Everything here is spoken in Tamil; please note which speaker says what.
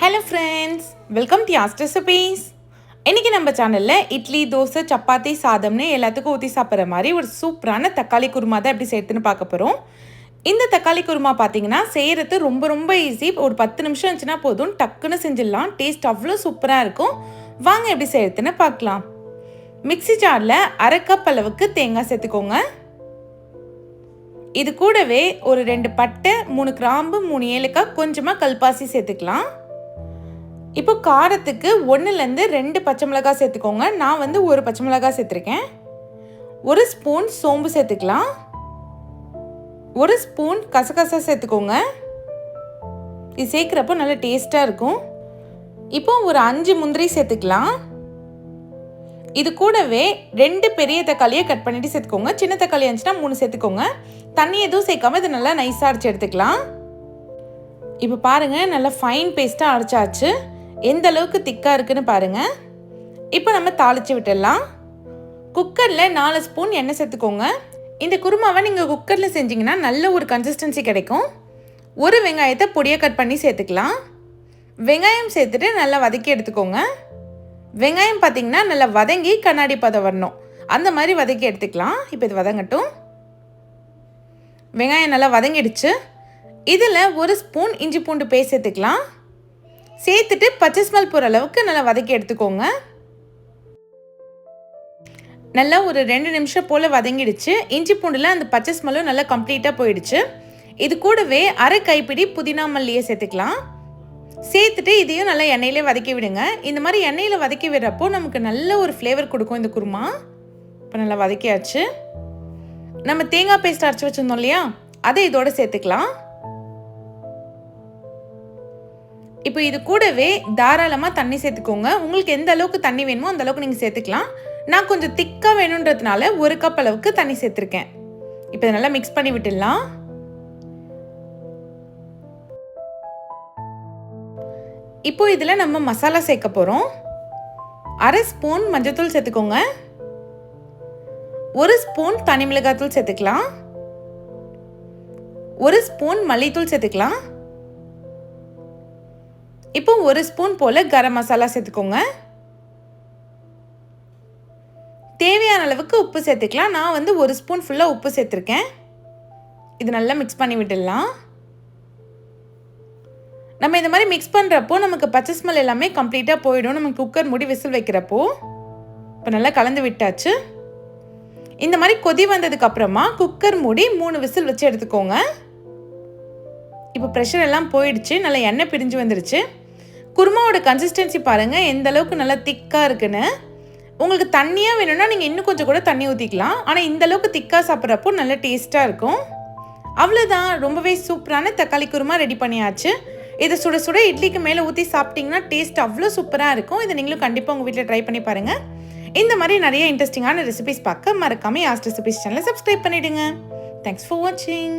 Speaker 1: Hello friends welcome to Yas recipes இன்றைக்கி நம்ம சேனலில் இட்லி தோசை சப்பாத்தி சாதம்னு எல்லாத்துக்கும் ஊற்றி சாப்பிட்ற மாதிரி ஒரு சூப்பரான தக்காளி குருமா தான் எப்படி சேர்த்துன்னு பார்க்க போகிறோம் இந்த தக்காளி குருமா பார்த்தீங்கன்னா செய்கிறது ரொம்ப ரொம்ப ஈஸி ஒரு பத்து நிமிஷம் இருந்துச்சுன்னா போதும். டக்குன்னு செஞ்சிடலாம். டேஸ்ட் அவ்வளோ சூப்பராக இருக்கும். வாங்க எப்படி செய்யறதுன்னு பார்க்கலாம். மிக்ஸி ஜாரில் அரை கப் அளவுக்கு தேங்காய் சேர்த்துக்கோங்க. இது கூடவே ஒரு ரெண்டு பட்டை மூணு கிராம்பு மூணு ஏலக்காய் கொஞ்சமாக கல்பாசி சேர்த்துக்கலாம். இப்போ காரத்துக்கு ஒன்றுலேருந்து ரெண்டு பச்சை மிளகாய் சேர்த்துக்கோங்க. நான் வந்து ஒரு பச்சை மிளகாய் சேர்த்துருக்கேன். ஒரு ஸ்பூன் சோம்பு சேர்த்துக்கலாம். ஒரு ஸ்பூன் கசகசா சேர்த்துக்கோங்க. இது சேர்க்குறப்போ நல்லா டேஸ்ட்டாக இருக்கும். இப்போ ஒரு அஞ்சு முந்திரி சேர்த்துக்கலாம். இது கூடவே ரெண்டு பெரிய தக்காளியை கட் பண்ணிட்டு சேர்த்துக்கோங்க. சின்ன தக்காளி இருந்துச்சுன்னா மூணு சேர்த்துக்கோங்க. தண்ணி எதுவும் சேர்க்காம இதை நல்லா நைஸாக அரைச்சி எடுத்துக்கலாம். இப்போ பாருங்கள் நல்லா ஃபைன் பேஸ்ட்டாக அரைச்சாச்சு. எந்த அளவுக்கு திக்காக இருக்குன்னு பாருங்கள் இப்போ நம்ம தாளித்து விட்டுடலாம். குக்கரில் நாலு ஸ்பூன் எண்ணெய் சேர்த்துக்கோங்க. இந்த குருமாவை நீங்கள் குக்கரில் செஞ்சிங்கன்னா நல்ல ஒரு கன்சிஸ்டன்சி கிடைக்கும். ஒரு வெங்காயத்தை பொடியை கட் பண்ணி சேர்த்துக்கலாம். வெங்காயம் சேர்த்துட்டு நல்லா வதக்கி எடுத்துக்கோங்க. வெங்காயம் பார்த்தீங்கன்னா நல்லா வதங்கி கண்ணாடி பதம் வரணும். அந்த மாதிரி வதக்கி எடுத்துக்கலாம். இப்போ இது வதங்கட்டும். வெங்காயம் நல்லா வதங்கிடுச்சு. இதில் ஒரு ஸ்பூன் இஞ்சி பூண்டு பேஸ்ட் சேர்த்துக்கலாம். சேர்த்துட்டு பச்சை ஸ்மெல் போகிற அளவுக்கு நல்லா வதக்கி எடுத்துக்கோங்க. நல்லா ஒரு ரெண்டு நிமிஷம் போல் வதங்கிடுச்சு. இஞ்சி பூண்டில் அந்த பச்சை ஸ்மெல்லும் நல்லா கம்ப்ளீட்டாக போயிடுச்சு. இது கூடவே அரை கைப்பிடி புதினா மல்லியை சேர்த்துக்கலாம். சேர்த்துட்டு இதையும் நல்லா எண்ணெயிலே வதக்கி விடுங்க. இந்த மாதிரி எண்ணெயில் வதக்கி விடுறப்போ நமக்கு நல்ல ஒரு ஃப்ளேவர் கொடுக்கும் இந்த குருமா. இப்போ நல்லா வதக்கியாச்சு. நம்ம தேங்காய் பேஸ்ட் அரைச்சி வச்சுருந்தோம் இல்லையா? அதை இதோடு சேர்த்துக்கலாம். இப்போ இது கூடவே தாராளமாக தண்ணி சேர்த்துக்கோங்க. உங்களுக்கு எந்த அளவுக்கு தண்ணி வேணுமோ அந்த அளவுக்கு நீங்கள் சேர்த்துக்கலாம். நான் கொஞ்சம் திக்காக வேணுன்றதுனால ஒரு கப் அளவுக்கு தண்ணி சேர்த்துருக்கேன். இப்போ இதை நல்லா மிக்ஸ் பண்ணி விட்டுடலாம். இப்போ இதில் நம்ம மசாலா சேர்க்க போகிறோம் அரை ஸ்பூன் மஞ்சத்தூள் சேர்த்துக்கோங்க. ஒரு ஸ்பூன் தனி மிளகாத்தூள் சேர்த்துக்கலாம். ஒரு ஸ்பூன் மல்லித்தூள் சேர்த்துக்கலாம். இப்போ ஒரு ஸ்பூன் போல் கரம் மசாலா சேர்த்துக்கோங்க. தேவையான அளவுக்கு உப்பு சேர்த்துக்கலாம். நான் வந்து ஒரு ஸ்பூன் ஃபுல்லாக உப்பு சேர்த்துருக்கேன். இது நல்லா மிக்ஸ் பண்ணி விட்டுடலாம். நம்ம இந்த மாதிரி மிக்ஸ் பண்ணுறப்போ நமக்கு பச்சை ஸ்மெல் எல்லாமே கம்ப்ளீட்டாக போயிடும். நம்ம குக்கர் மூடி விசில் வைக்கிறப்போ. இப்போ நல்லா கலந்து விட்டாச்சு. இந்த மாதிரி கொதி வந்ததுக்கு அப்புறமா குக்கர் மூடி மூணு விசில் வச்சு எடுத்துக்கோங்க. இப்போ ப்ரெஷர் எல்லாம் போயிடுச்சு. நல்லா எண்ணெய் பிரிஞ்சு வந்துருச்சு. குருமாவோட கன்சிஸ்டன்சி பாருங்கள் எந்த அளவுக்கு நல்லா திக்காக இருக்குன்னு. உங்களுக்கு தண்ணியாக வேணும்னா நீங்கள் இன்னும் கொஞ்சம் கூட தண்ணி ஊற்றிக்கலாம் ஆனால் இந்த அளவுக்கு திக்காக சாப்பிட்றப்போ நல்ல டேஸ்ட்டாக இருக்கும். அவ்வளோதான் ரொம்பவே சூப்பரான தக்காளி குருமா ரெடி பண்ணியாச்சு. இதை சுட சுட இட்லிக்கு மேலே ஊற்றி சாப்பிட்டிங்கன்னா டேஸ்ட் அவ்வளோ சூப்பராக இருக்கும். இதை நீங்களும் கண்டிப்பாக உங்கள் வீட்டில் ட்ரை பண்ணி பாருங்கள் இந்த மாதிரி நிறைய இன்ட்ரெஸ்டிங்கான ரெசிபிஸ் பார்க்க மறக்காமல் யாஸ்ட் ரெசிபிஸ் சேனலை சப்ஸ்கிரைப் பண்ணிவிடுங்க தேங்க்ஸ் ஃபார் வாட்சிங்